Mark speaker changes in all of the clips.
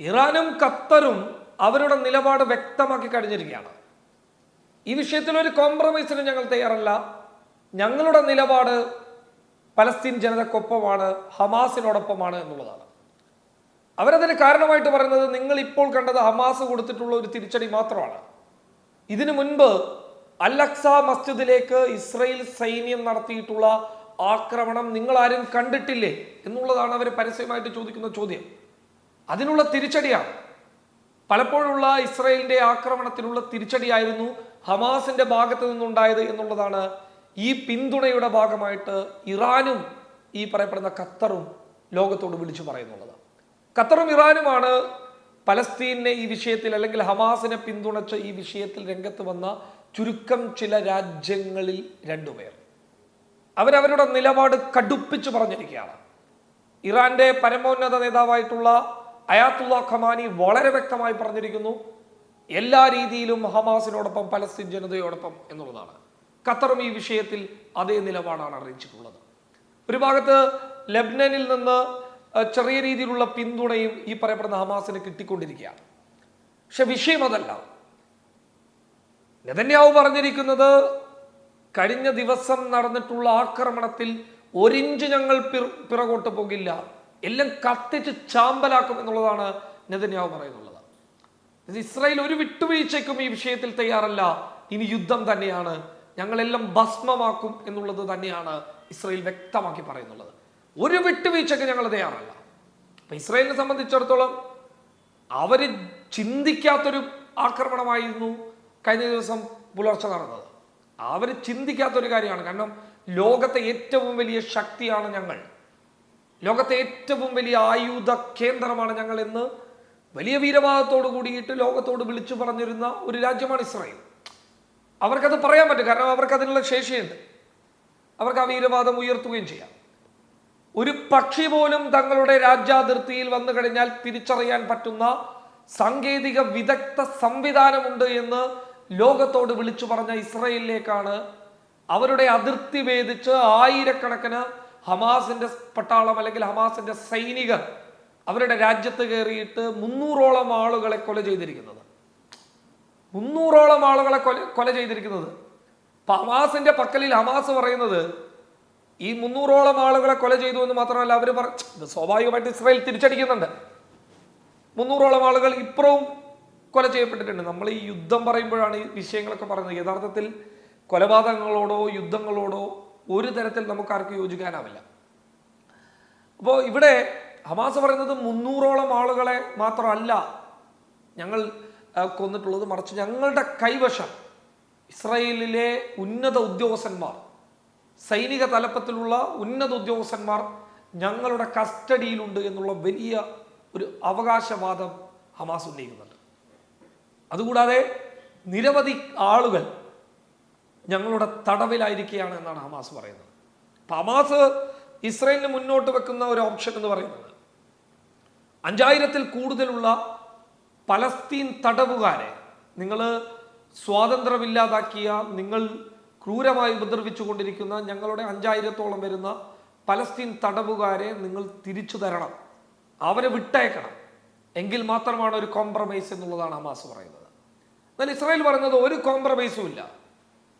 Speaker 1: ഇറാനും ഖത്തറും അവരുടെ നിലപാട് വ്യക്തമാക്കി കഴിഞ്ഞിരിക്കുകയാണ്. ഈ വിഷയത്തിൽ ഒരു കോംപ്രമൈസിന് ഞങ്ങൾ തയ്യാറല്ല. ഞങ്ങളുടെ നിലപാട് പലസ്തീൻ ജനതക്കൊപ്പമാണ് ഹമാസിനോടൊപ്പമാണ് എന്നുള്ളതാണ്. അവരതിന് കാരണമായിട്ട് പറയുന്നത് നിങ്ങൾ ഇപ്പോൾ കണ്ടത് ഹമാസ് കൊടുത്തിട്ടുള്ള ഒരു തിരിച്ചടി മാത്രമാണ്. ഇതിനു മുൻപ് അലക്സ മസ്ജിദിലേക്ക് ഇസ്രയേൽ സൈന്യം നടത്തിയിട്ടുള്ള ആക്രമണം നിങ്ങൾ ആരും കണ്ടിട്ടില്ലേ എന്നുള്ളതാണ് അവർ പരസ്യമായിട്ട് ചോദിക്കുന്ന ചോദ്യം. അതിനുള്ള തിരിച്ചടിയാണ്. പലപ്പോഴുള്ള ഇസ്രയേലിന്റെ ആക്രമണത്തിനുള്ള തിരിച്ചടിയായിരുന്നു ഹമാസിന്റെ ഭാഗത്ത് നിന്നുണ്ടായത് എന്നുള്ളതാണ് ഈ പിന്തുണയുടെ ഭാഗമായിട്ട് ഇറാനും ഈ പറയപ്പെടുന്ന ഖത്തറും ലോകത്തോട് വിളിച്ചു പറയുന്നുള്ളത്. ഖത്തറും ഇറാനുമാണ് പലസ്തീനെ ഈ വിഷയത്തിൽ അല്ലെങ്കിൽ ഹമാസിനെ പിന്തുണച്ച ഈ വിഷയത്തിൽ രംഗത്ത് വന്ന ചുരുക്കം ചില രാജ്യങ്ങളിൽ രണ്ടുപേർ. അവരവരുടെ നിലപാട് കടുപ്പിച്ച് പറഞ്ഞിരിക്കുകയാണ്. ഇറാന്റെ പരമോന്നത നേതാവായിട്ടുള്ള അയാത്തുള്ള ഖമാനി വളരെ വ്യക്തമായി പറഞ്ഞിരിക്കുന്നു എല്ലാ രീതിയിലും ഹമാസിനോടൊപ്പം പലസ്തീൻ ജനതയോടൊപ്പം എന്നുള്ളതാണ്. ഖത്തറും ഈ വിഷയത്തിൽ അതേ നിലപാടാണ് അറിയിച്ചിട്ടുള്ളത്. ഒരു ഭാഗത്ത് ലബ്നനിൽ നിന്ന് ചെറിയ രീതിയിലുള്ള പിന്തുണയും ഈ പറയപ്പെടുന്ന ഹമാസിന് കിട്ടിക്കൊണ്ടിരിക്കുകയാണ്. പക്ഷെ വിഷയം അതല്ല. നെതന്യാവ് പറഞ്ഞിരിക്കുന്നത് കഴിഞ്ഞ ദിവസം നടന്നിട്ടുള്ള ആക്രമണത്തിൽ ഒരിഞ്ച് ഞങ്ങൾ പിറ- പിറകോട്ട് പോകില്ല എല്ലാം കത്തിച്ച് ചാമ്പലാക്കും എന്നുള്ളതാണ് നെതന്യാവ് പറയുന്നുള്ളത്. ഇസ്രായേൽ ഒരു വിട്ടുവീഴ്ചയ്ക്കും ഈ വിഷയത്തിൽ തയ്യാറല്ല. ഇനി യുദ്ധം തന്നെയാണ്. ഞങ്ങളെല്ലാം ഭസ്മമാക്കും എന്നുള്ളത് തന്നെയാണ് ഇസ്രായേൽ വ്യക്തമാക്കി പറയുന്നുള്ളത്. ഒരു വിട്ടുവീഴ്ചയ്ക്ക് ഞങ്ങൾ തയ്യാറല്ല. അപ്പൊ ഇസ്രായേലിനെ സംബന്ധിച്ചിടത്തോളം അവർ ചിന്തിക്കാത്തൊരു ആക്രമണമായിരുന്നു കഴിഞ്ഞ ദിവസം പുലർച്ചെ നടന്നത്. അവർ ചിന്തിക്കാത്തൊരു കാര്യമാണ്. കാരണം ലോകത്തെ ഏറ്റവും വലിയ ശക്തിയാണ് ഞങ്ങൾ. ലോകത്തെ ഏറ്റവും വലിയ ആയുധ കേന്ദ്രമാണ് ഞങ്ങൾ എന്ന് വലിയ വീരവാദത്തോട് കൂടിയിട്ട് ലോകത്തോട് വിളിച്ചു പറഞ്ഞിരുന്ന ഒരു രാജ്യമാണ് ഇസ്രായേൽ. അവർക്കത് പറയാൻ പറ്റും. കാരണം അവർക്ക് അതിനുള്ള ശേഷിയുണ്ട്. അവർക്ക് ആ വീരവാദം ഉയർത്തുകയും ചെയ്യാം. ഒരു പക്ഷി പോലും തങ്ങളുടെ രാജ്യാതിർത്തിയിൽ വന്നു കഴിഞ്ഞാൽ തിരിച്ചറിയാൻ പറ്റുന്ന സാങ്കേതിക വിദഗ്ധ സംവിധാനമുണ്ട് എന്ന് ലോകത്തോട് വിളിച്ചു പറഞ്ഞ ഇസ്രയേലിലേക്കാണ് അവരുടെ അതിർത്തി ഭേദിച്ച് ആയിരക്കണക്കിന് ഹമാസിന്റെ പട്ടാളം അല്ലെങ്കിൽ ഹമാസിന്റെ സൈനികർ അവരുടെ രാജ്യത്ത് കയറിയിട്ട് മുന്നൂറോളം ആളുകളെ കൊല ചെയ്തിരിക്കുന്നത്. മുന്നൂറോളം ആളുകളെ കൊല കൊല ചെയ്തിരിക്കുന്നത്. ഹമാസിന്റെ പക്കലിൽ ഹമാസ് പറയുന്നത് ഈ മുന്നൂറോളം ആളുകളെ കൊല ചെയ്തു എന്ന് മാത്രമല്ല അവർ പറ സ്വാഭാവികമായിട്ട് ഇസ്രായേൽ തിരിച്ചടിക്കുന്നുണ്ട്. മുന്നൂറോളം ആളുകൾ ഇപ്പുറവും കൊല ചെയ്യപ്പെട്ടിട്ടുണ്ട്. നമ്മൾ ഈ യുദ്ധം പറയുമ്പോഴാണ് ഈ വിഷയങ്ങളൊക്കെ പറയുന്നത് യഥാർത്ഥത്തിൽ കൊലപാതകങ്ങളോടോ യുദ്ധങ്ങളോടോ ഒരു തരത്തിൽ നമുക്ക് ആർക്കും യോജിക്കാനാവില്ല. അപ്പോൾ ഇവിടെ ഹമാസ് പറയുന്നത് മുന്നൂറോളം ആളുകളെ മാത്രമല്ല ഞങ്ങൾ കൊന്നിട്ടുള്ളത് മറിച്ച് ഞങ്ങളുടെ കൈവശം ഇസ്രയേലിലെ ഉന്നത ഉദ്യോഗസ്ഥന്മാർ സൈനിക തലപ്പത്തിലുള്ള ഉന്നത ഉദ്യോഗസ്ഥന്മാർ ഞങ്ങളുടെ കസ്റ്റഡിയിലുണ്ട് എന്നുള്ള വലിയ ഒരു അവകാശവാദം ഹമാസ് ഉന്നയിക്കുന്നുണ്ട്. അതുകൂടാതെ നിരവധി ആളുകൾ ഞങ്ങളുടെ തടവിലായിരിക്കുകയാണ് എന്നാണ് ഹമാസ് പറയുന്നത്. ഹമാസ് ഇസ്രയേലിന് മുന്നോട്ട് വെക്കുന്ന ഒരു ഓപ്ഷൻ എന്ന് പറയുന്നത് അഞ്ചായിരത്തിൽ കൂടുതലുള്ള പലസ്തീൻ തടവുകാരെ നിങ്ങൾ സ്വാതന്ത്ര്യമില്ലാതാക്കിയ നിങ്ങൾ ക്രൂരമായി ഉപദ്രവിച്ചു കൊണ്ടിരിക്കുന്ന ഞങ്ങളുടെ അഞ്ചായിരത്തോളം വരുന്ന പലസ്തീൻ തടവുകാരെ നിങ്ങൾ തിരിച്ചു തരണം. അവരെ വിട്ടയക്കണം. എങ്കിൽ മാത്രമാണ് ഒരു കോംപ്രമൈസ് എന്നുള്ളതാണ് ഹമാസ് പറയുന്നത്. എന്നാൽ ഇസ്രായേൽ പറയുന്നത് ഒരു കോംപ്രമൈസും ഇല്ല.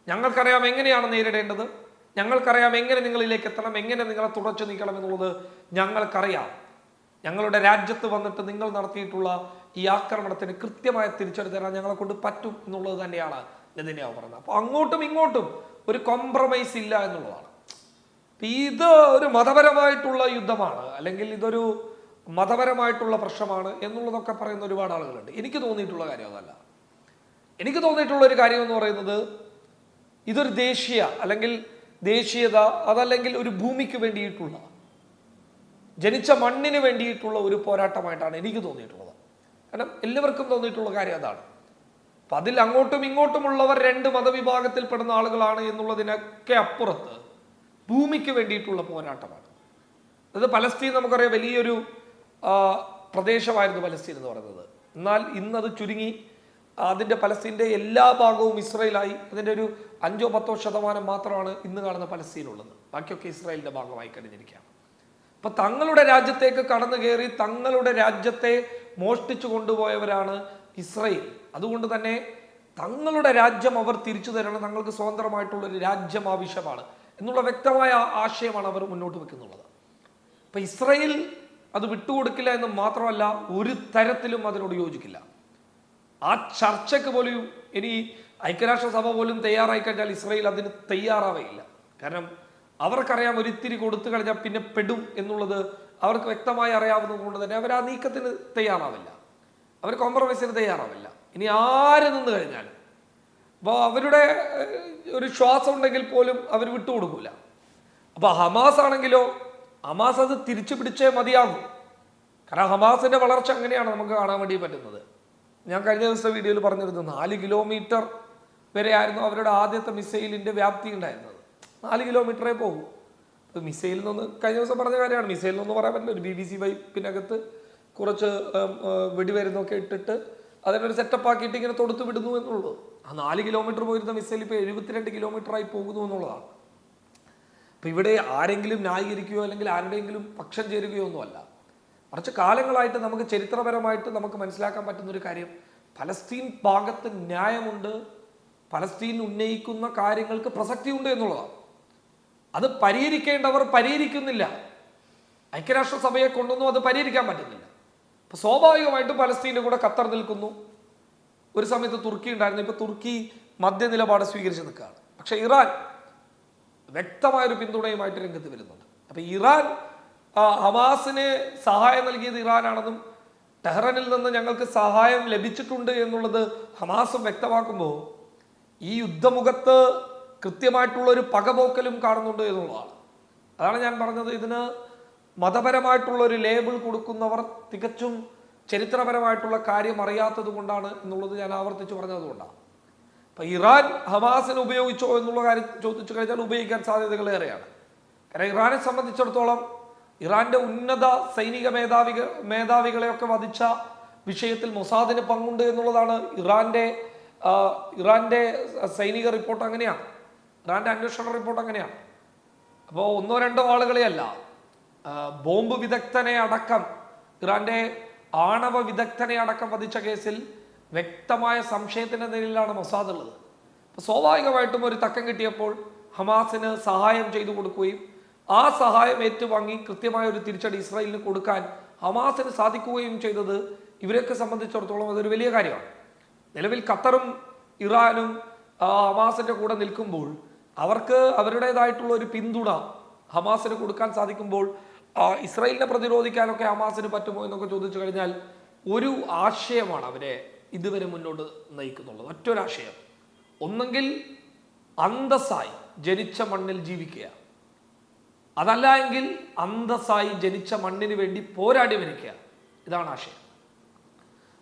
Speaker 1: ഞങ്ങൾക്കറിയാം എങ്ങനെയാണ് നേരിടേണ്ടത്? ഞങ്ങൾക്കറിയാം എങ്ങനെ നിങ്ങളിലേക്ക് എത്തണം? എങ്ങനെ നിങ്ങളെ തുടച്ചു നീക്കണം എന്നുള്ളത് ഞങ്ങൾക്കറിയാം. ഞങ്ങളുടെ രാജ്യത്ത് വന്നിട്ട് നിങ്ങൾ നടത്തിയിട്ടുള്ള ഈ ആക്രമണത്തിന് കൃത്യമായ തിരിച്ചടി തരാൻ ഞങ്ങളെ കൊണ്ട് പറ്റും എന്നുള്ളത് തന്നെയാണ് നെതന്യാവ് പറഞ്ഞത് അപ്പോൾ അങ്ങോട്ടും ഇങ്ങോട്ടും ഒരു കോംപ്രമൈസ് ഇല്ല എന്നുള്ളതാണ്. അപ്പൊ ഇത് ഒരു മതപരമായിട്ടുള്ള യുദ്ധമാണ് അല്ലെങ്കിൽ ഇതൊരു മതപരമായിട്ടുള്ള പ്രശ്നമാണ് എന്നുള്ളതൊക്കെ പറയുന്ന ഒരുപാട് ആളുകളുണ്ട്. എനിക്ക് തോന്നിയിട്ടുള്ള കാര്യം അതല്ല. എനിക്ക് തോന്നിയിട്ടുള്ള ഒരു കാര്യം എന്ന് പറയുന്നത് ഇതൊരു ദേശീയ അല്ലെങ്കിൽ ദേശീയത അതല്ലെങ്കിൽ ഒരു ഭൂമിക്ക് വേണ്ടിയിട്ടുള്ള ജനിച്ച മണ്ണിന് വേണ്ടിയിട്ടുള്ള ഒരു പോരാട്ടമായിട്ടാണ് എനിക്ക് തോന്നിയിട്ടുള്ളത്. കാരണം എല്ലാവർക്കും തോന്നിയിട്ടുള്ള കാര്യം അതാണ്. അപ്പം അതിൽ അങ്ങോട്ടും ഇങ്ങോട്ടുമുള്ളവർ രണ്ട് മതവിഭാഗത്തിൽപ്പെടുന്ന ആളുകളാണ് എന്നുള്ളതിനൊക്കെ അപ്പുറത്ത് ഭൂമിക്ക് വേണ്ടിയിട്ടുള്ള പോരാട്ടമാണ്. അത് പലസ്തീൻ നമുക്കറിയാം വലിയൊരു പ്രദേശമായിരുന്നു പലസ്തീൻ എന്ന് പറയുന്നത്. എന്നാൽ ഇന്നത് ചുരുങ്ങി അതിന്റെ പലസ്തീന്റെ എല്ലാ ഭാഗവും ഇസ്രയേലായി. അതിന്റെ ഒരു അഞ്ചോ പത്തോ ശതമാനം മാത്രമാണ് ഇന്ന് കാണുന്ന പലസ്തീനുള്ളത്. ബാക്കിയൊക്കെ ഇസ്രായേലിന്റെ ഭാഗമായി കഴിഞ്ഞിരിക്കുകയാണ്. അപ്പൊ തങ്ങളുടെ രാജ്യത്തേക്ക് കടന്നു കയറി തങ്ങളുടെ രാജ്യത്തെ മോഷ്ടിച്ചു കൊണ്ടുപോയവരാണ് ഇസ്രയേൽ. അതുകൊണ്ട് തന്നെ തങ്ങളുടെ രാജ്യം അവർ തിരിച്ചു തരണം തങ്ങൾക്ക് സ്വതന്ത്രമായിട്ടുള്ള ഒരു രാജ്യം ആവശ്യമാണ് എന്നുള്ള വ്യക്തമായ ആശയമാണ് അവർ മുന്നോട്ട് വെക്കുന്നുള്ളത്. അപ്പൊ ഇസ്രയേൽ അത് വിട്ടുകൊടുക്കില്ല എന്ന് മാത്രമല്ല ഒരു തരത്തിലും അതിനോട് യോജിക്കില്ല. ആ ചർച്ചയ്ക്ക് പോലും ഇനി ഐക്യരാഷ്ട്രസഭ പോലും തയ്യാറായി കഴിഞ്ഞാൽ ഇസ്രയേൽ അതിന് തയ്യാറാവേയില്ല. കാരണം അവർക്കറിയാം ഒരിത്തിരി കൊടുത്തു കഴിഞ്ഞാൽ പിന്നെ പെടും എന്നുള്ളത് അവർക്ക് വ്യക്തമായി അറിയാവുന്നത് കൊണ്ട് തന്നെ അവർ ആ നീക്കത്തിന് തയ്യാറാവില്ല. അവർ കോംപ്രമൈസിന് തയ്യാറാവില്ല. ഇനി ആര് നിന്ന് കഴിഞ്ഞാൽ അപ്പോൾ അവരുടെ ഒരു ശ്വാസം ഉണ്ടെങ്കിൽ പോലും അവർ വിട്ടുകൊടുക്കില്ല അപ്പോൾ ഹമാസ് ആണെങ്കിലോ ഹമാസ് അത് തിരിച്ചു പിടിച്ചേ മതിയാകും. കാരണം ഹമാസിന്റെ വളർച്ച അങ്ങനെയാണ് നമുക്ക് കാണാൻ വേണ്ടി പറ്റുന്നത്. ഞാൻ കഴിഞ്ഞ ദിവസത്തെ വീഡിയോയിൽ പറഞ്ഞിരുന്നു നാല് കിലോമീറ്റർ വരെയായിരുന്നു അവരുടെ ആദ്യത്തെ മിസൈലിന്റെ വ്യാപ്തി ഉണ്ടായിരുന്നത്. നാല് കിലോമീറ്ററേ പോകും. ഇപ്പോൾ മിസൈലിൽ നിന്ന് കഴിഞ്ഞ ദിവസം പറഞ്ഞ കാര്യമാണ്. മിസൈലിൽ നിന്ന് പറയാൻ പറ്റില്ല. ഒരു ബി ബി സി വൈപ്പിനകത്ത് കുറച്ച് വെടിവരുന്നൊക്കെ ഇട്ടിട്ട് അതിനൊരു സെറ്റപ്പ് ആക്കിയിട്ട് ഇങ്ങനെ തൊടുത്ത് വിടുന്നു എന്നുള്ളൂ. ആ നാല് കിലോമീറ്റർ പോയിരുന്ന മിസൈൽ ഇപ്പോൾ എഴുപത്തിരണ്ട് കിലോമീറ്ററായി പോകുന്നു എന്നുള്ളതാണ്. അപ്പോൾ ഇവിടെ ആരെങ്കിലും ന്യായീകരിക്കുകയോ അല്ലെങ്കിൽ ആരുടെയെങ്കിലും പക്ഷം ചേരുകയോ ഒന്നുമല്ല. മറിച്ച് കാലങ്ങളായിട്ട് നമുക്ക് ചരിത്രപരമായിട്ട് നമുക്ക് മനസ്സിലാക്കാൻ പറ്റുന്ന ഒരു കാര്യം ഫലസ്തീൻ ഭാഗത്ത് ന്യായമുണ്ട് ഫലസ്തീൻ ഉന്നയിക്കുന്ന കാര്യങ്ങൾക്ക് പ്രസക്തിയുണ്ട് എന്നുള്ളതാണ്. അത് പരിഹരിക്കേണ്ടവർ പരിഹരിക്കുന്നില്ല. ഐക്യരാഷ്ട്രസഭയെ കൊണ്ടൊന്നും അത് പരിഹരിക്കാൻ പറ്റുന്നില്ല. അപ്പൊ സ്വാഭാവികമായിട്ടും പലസ്തീന്റെ കൂടെ ഖത്തർ നിൽക്കുന്നു. ഒരു സമയത്ത് തുർക്കി ഉണ്ടായിരുന്നു. ഇപ്പൊ തുർക്കി മധ്യ നിലപാട് സ്വീകരിച്ച് നിൽക്കുകയാണ്. പക്ഷെ ഇറാൻ വ്യക്തമായൊരു പിന്തുണയുമായിട്ട് രംഗത്ത് വരുന്നുണ്ട്. അപ്പൊ ഇറാൻ ഹമാസിന് സഹായം നൽകിയത് ഇറാനാണെന്നും ടെഹ്റനിൽ നിന്ന് ഞങ്ങൾക്ക് സഹായം ലഭിച്ചിട്ടുണ്ട് എന്നുള്ളത് ഹമാസും വ്യക്തമാക്കുമ്പോൾ ഈ യുദ്ധമുഖത്ത് കൃത്യമായിട്ടുള്ള ഒരു പകപോക്കലും കാണുന്നുണ്ട് എന്നുള്ളതാണ്. അതാണ് ഞാൻ പറഞ്ഞത്. ഇതിന് മതപരമായിട്ടുള്ള ഒരു ലേബിൾ കൊടുക്കുന്നവർ തികച്ചും ചരിത്രപരമായിട്ടുള്ള കാര്യം അറിയാത്തത് കൊണ്ടാണ് എന്നുള്ളത് ഞാൻ ആവർത്തിച്ച് പറഞ്ഞതുകൊണ്ടാണ് അപ്പം ഇറാൻ ഹമാസിന് ഉപയോഗിച്ചോ എന്നുള്ള കാര്യം ചോദിച്ചു കഴിഞ്ഞാൽ ഉപയോഗിക്കാൻ സാധ്യതകൾ ഏറെയാണ്. കാരണം ഇറാനെ സംബന്ധിച്ചിടത്തോളം ഇറാന്റെ ഉന്നത സൈനിക മേധാവിക മേധാവികളെയൊക്കെ വധിച്ച വിഷയത്തിൽ മൊസാദിന് പങ്കുണ്ട് എന്നുള്ളതാണ് ഇറാന്റെ ഇറാന്റെ സൈനിക റിപ്പോർട്ട് അങ്ങനെയാണ്. ഇറാന്റെ അന്വേഷണ റിപ്പോർട്ട് അങ്ങനെയാണ്. അപ്പോൾ ഒന്നോ രണ്ടോ ആളുകളെയല്ല ബോംബ് വിദഗ്ധനെ അടക്കം ഇറാന്റെ ആണവ വിദഗ്ധനെ അടക്കം വധിച്ച കേസിൽ വ്യക്തമായ സംശയത്തിന്റെ നിലയിലാണ് മൊസാദ് ഉള്ളത്. സ്വാഭാവികമായിട്ടും ഒരു തക്കം കിട്ടിയപ്പോൾ ഹമാസിന് സഹായം ചെയ്തു കൊടുക്കുകയും ആ സഹായം ഏറ്റുവാങ്ങി കൃത്യമായ ഒരു തിരിച്ചടി ഇസ്രായേലിന് കൊടുക്കാൻ ഹമാസിന് സാധിക്കുകയും ചെയ്തത് ഇവരെയൊക്കെ സംബന്ധിച്ചിടത്തോളം അതൊരു വലിയ കാര്യമാണ്. നിലവിൽ ഖത്തറും ഇറാനും ആ, ഹമാസിന്റെ കൂടെ നിൽക്കുമ്പോൾ അവർക്ക് അവരുടേതായിട്ടുള്ള ഒരു പിന്തുണ ഹമാസിന് കൊടുക്കാൻ സാധിക്കുമ്പോൾ ഇസ്രായേലിനെ പ്രതിരോധിക്കാനൊക്കെ ഹമാസിന് പറ്റുമോ എന്നൊക്കെ ചോദിച്ചു കഴിഞ്ഞാൽ ഒരു ആശയമാണ് അവരെ ഇതുവരെ മുന്നോട്ട് നയിക്കുന്നുള്ളത്. ഒറ്റൊരാശയം ഒന്നെങ്കിൽ അന്തസ്സായി ജനിച്ച മണ്ണിൽ ജീവിക്കുക അതല്ല എങ്കിൽ അന്തസ്സായി ജനിച്ച മണ്ണിന് വേണ്ടി പോരാടി മരിക്കുക. ഇതാണ് ആശയം.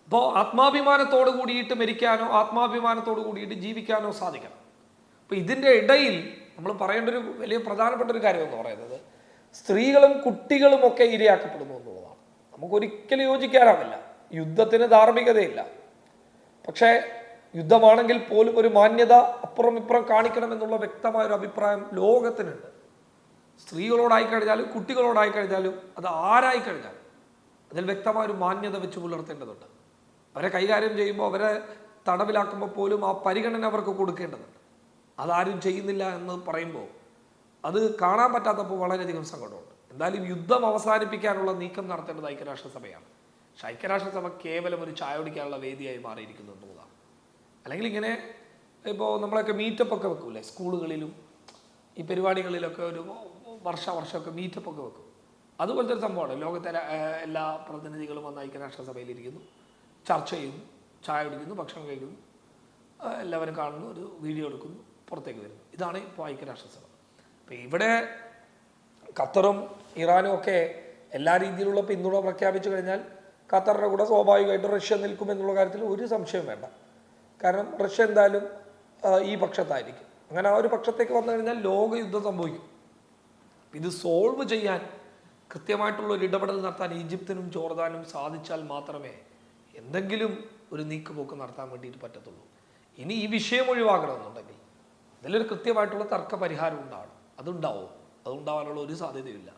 Speaker 1: അപ്പോൾ ആത്മാഭിമാനത്തോട് കൂടിയിട്ട് മരിക്കാനോ ആത്മാഭിമാനത്തോട് കൂടിയിട്ട് ജീവിക്കാനോ സാധിക്കണം. അപ്പോൾ ഇതിന്റെ ഇടയിൽ നമ്മൾ പറയേണ്ട ഒരു വലിയ പ്രധാനപ്പെട്ട ഒരു കാര്യം എന്ന് പറയുന്നത് സ്ത്രീകളും കുട്ടികളും ഒക്കെ ഇരയാക്കപ്പെടുന്നു എന്നുള്ളതാണ്. നമുക്കൊരിക്കലും യോജിക്കാനാവില്ല. യുദ്ധത്തിന് ധാർമ്മികതയില്ല. പക്ഷേ യുദ്ധമാണെങ്കിൽ പോലും ഒരു മാന്യത അപ്പുറം ഇപ്പുറം കാണിക്കണം എന്നുള്ള വ്യക്തമായ ഒരു അഭിപ്രായം ലോകത്തിനുണ്ട്. സ്ത്രീകളോടായി കഴിഞ്ഞാലും കുട്ടികളോടായി കഴിഞ്ഞാലും അത് ആരായി കഴിഞ്ഞാലും അതിൽ വ്യക്തമായ ഒരു മാന്യത വെച്ച് പുലർത്തേണ്ടതുണ്ട്. അവരെ കൈകാര്യം ചെയ്യുമ്പോൾ അവരെ തടവിലാക്കുമ്പോൾ പോലും ആ പരിഗണന അവർക്ക് കൊടുക്കേണ്ടതുണ്ട്. അതാരും ചെയ്യുന്നില്ല എന്ന് പറയുമ്പോൾ അത് കാണാൻ പറ്റാത്തപ്പോൾ വളരെയധികം സങ്കടമുണ്ട്. എന്തായാലും യുദ്ധം അവസാനിപ്പിക്കാനുള്ള നീക്കം നടത്തേണ്ടത് ഐക്യരാഷ്ട്രസഭയാണ്. പക്ഷെ ഐക്യരാഷ്ട്രസഭ കേവലം ഒരു ചായ കുടിക്കാനുള്ള വേദിയായി മാറിയിരിക്കുന്നു എന്നുള്ളതാണ്. അല്ലെങ്കിൽ ഇങ്ങനെ ഇപ്പോൾ നമ്മളൊക്കെ മീറ്റപ്പ് ഒക്കെ വെക്കൂലേ? സ്കൂളുകളിലും ഈ പരിപാടികളിലൊക്കെ ഒരു വർഷ വർഷമൊക്കെ മീറ്റപ്പ് ഒക്കെ വെക്കും. അതുപോലത്തെ ഒരു സംഭവമാണ്. ലോകത്തെ എല്ലാ- പ്രതിനിധികളും എല്ലാ പ്രതിനിധികളും വന്ന് ഐക്യരാഷ്ട്രസഭയിലിരിക്കുന്നു. ചർച്ച ചെയ്യുന്നു. ചായ കുടിക്കുന്നു. ഭക്ഷണം കഴിക്കുന്നു. എല്ലാവരും കാണുന്നു. ഒരു വീഡിയോ എടുക്കുന്നു. പുറത്തേക്ക് വരുന്നു. ഇതാണ് ഇപ്പോൾ ഐക്യരാഷ്ട്രസഭ. അപ്പോൾ ഇവിടെ ഖത്തറും ഇറാനും ഒക്കെ എല്ലാ രീതിയിലുള്ള പിന്തുണ പ്രഖ്യാപിച്ചു കഴിഞ്ഞാൽ ഖത്തറിന്റെ കൂടെ സ്വാഭാവികമായിട്ടും റഷ്യ നിൽക്കും എന്നുള്ള കാര്യത്തിൽ ഒരു സംശയം വേണ്ട. കാരണം റഷ്യ എന്തായാലും ഈ പക്ഷത്തായിരിക്കും. അങ്ങനെ ആ ഒരു പക്ഷത്തേക്ക് വന്നു കഴിഞ്ഞാൽ ലോകയുദ്ധം സംഭവിക്കും. ഇത് സോൾവ് ചെയ്യാൻ കൃത്യമായിട്ടുള്ള ഒരു ഇടപെടൽ നടത്താൻ ഈജിപ്തിനും ജോർദാനും സാധിച്ചാൽ മാത്രമേ എന്തെങ്കിലും ഒരു നീക്കുപോക്ക് നടത്താൻ വേണ്ടിയിട്ട് പറ്റത്തുള്ളൂ. ഇനി ഈ വിഷയം ഒഴിവാക്കണമെന്നുണ്ടെങ്കിൽ ഇതിലൊരു കൃത്യമായിട്ടുള്ള തർക്ക പരിഹാരം ഉണ്ടാവണം. അതുണ്ടാവും. അതുണ്ടാവാനുള്ള ഒരു സാധ്യതയില്ല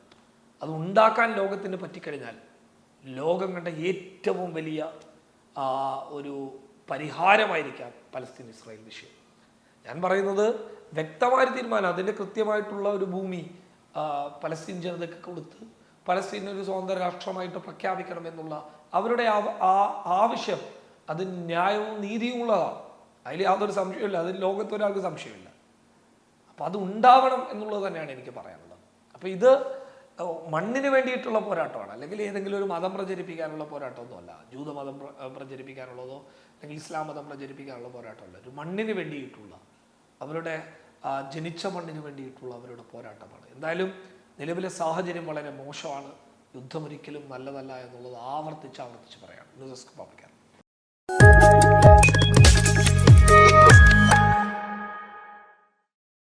Speaker 1: അത് ഉണ്ടാക്കാൻ ലോകത്തിന് പറ്റിക്കഴിഞ്ഞാൽ ലോകം കണ്ട ഏറ്റവും വലിയ ഒരു പരിഹാരമായിരിക്കാം പലസ്തീൻ ഇസ്രായേൽ വിഷയം. ഞാൻ പറയുന്നത് വ്യക്തമായ തീരുമാനം. അതിന്റെ കൃത്യമായിട്ടുള്ള ഒരു ഭൂമി പലസ്തീൻ ജനതയ്ക്ക് കൊടുത്ത് പലസ്തീൻ ഒരു സ്വതന്ത്ര രാഷ്ട്രമായിട്ട് പ്രഖ്യാപിക്കണം എന്നുള്ള അവരുടെ ആ- ആവശ്യം അത് ന്യായവും നീതിയും ഉള്ളതാണ്. അതിൽ യാതൊരു സംശയമില്ല അതിൽ ലോകത്തൊരാൾക്ക് സംശയമില്ല. അപ്പം അത് ഉണ്ടാവണം എന്നുള്ളത് തന്നെയാണ് എനിക്ക് പറയാനുള്ളത്. അപ്പം ഇത് മണ്ണിന് വേണ്ടിയിട്ടുള്ള പോരാട്ടമാണ്. അല്ലെങ്കിൽ ഏതെങ്കിലും ഒരു മതം പ്രചരിപ്പിക്കാനുള്ള പോരാട്ടമൊന്നുമല്ല. ജൂതമതം പ്രചരിപ്പിക്കാനുള്ളതോ അല്ലെങ്കിൽ ഇസ്ലാം മതം പ്രചരിപ്പിക്കാനുള്ള പോരാട്ടമല്ല. ഒരു മണ്ണിന് വേണ്ടിയിട്ടുള്ള അവരുടെ ജനിച്ച മണ്ണിന് വേണ്ടിയിട്ടുള്ള അവരുടെ പോരാട്ടമാണ്. എന്തായാലും നിലവിലെ സാഹചര്യം വളരെ മോശമാണ്. യുദ്ധമൊരിക്കലും നല്ലതല്ല എന്നുള്ളത് ആവർത്തിച്ച് ആവർത്തിച്ച് പറയാം. News desk public